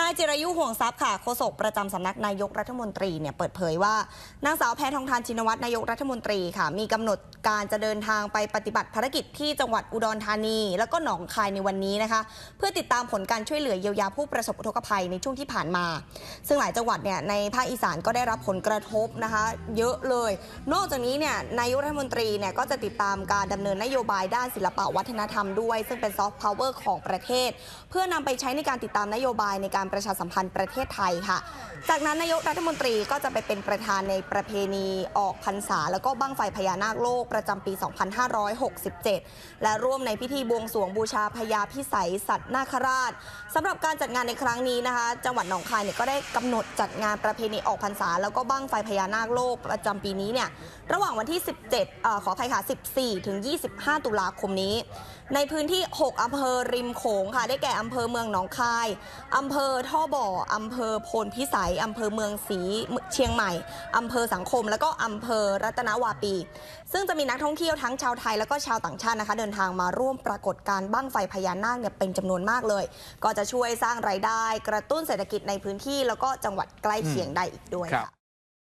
นายจิรายุห่วงทรัพย์ค่ะโฆษกประจำสำนักนายกรัฐมนตรีเนี่ยเปิดเผยว่านางสาวแพทองทานชินวัตรนายกรัฐมนตรีค่ะ มีกำหนดการจะเดินทางไปปฏิบัติภารกิจที่จังหวัดอุดรธานี แล้วก็หนองคายในวันนี้นะคะ เพื่อติดตามผลการช่วยเหลือเยียวยาผู้ประสบอุทกภัยในช่วงที่ผ่านมา ซึ่งหลายจังหวัดเนี่ยในภาคอีสานก็ได้รับผลกระทบนะคะ เยอะเลย นอกจากนี้เนี่ยนายกรัฐมนตรีเนี่ยก็จะติดตามการดำเนินนโยบายด้านศิลปวัฒนธรรมด้วย ซึ่งเป็นซอฟต์พาวเวอร์ของประเทศ เพื่อนำไปใช้ในการติดตามนโยบายในการประชาสัมพันธ์ประเทศไทยค่ะ จากนั้นนายกรัฐมนตรีก็จะไปเป็นประธานในประเพณีออกพรรษา แล้วก็บั้งไฟพญานาคโลกประจำปี 2567 และร่วมในพิธีบวงสรวงบูชาพญาพิสัยสัตว์นาคราชสำหรับการจัดงานในครั้งนี้นะคะ จังหวัดหนองคายเนี่ยก็ได้กำหนดจัดงานประเพณีออกพรรษา แล้วก็บั้งไฟพญานาคโลกประจำปีนี้เนี่ยระหว่างวันที่ 17เอ่อขออภัยค่ะ 14 ถึง 25 ตุลาคมนี้ ในพื้นที่ 6อำเภอริมโขงค่ะ ได้แก่อำเภอเมืองหนองคายอำเภอท่อบ่ออำเภอโพนพิสัยอำเภอเมืองศรีเชียงใหม่อำเภอสังคม แล้วก็อำเภอรัตนวาปี ซึ่งจะมีนักท่องเที่ยวทั้งชาวไทย แล้วก็ชาวต่างชาตินะคะ เดินทางมาร่วมปรากฏการบั้งไฟพญานาคเนี่ยเป็นจำนวนมากเลย ก็จะช่วยสร้างรายได้ กระตุ้นเศรษฐกิจในพื้นที่ แล้วก็จังหวัดใกล้เคียงได้อีกด้วยค่ะ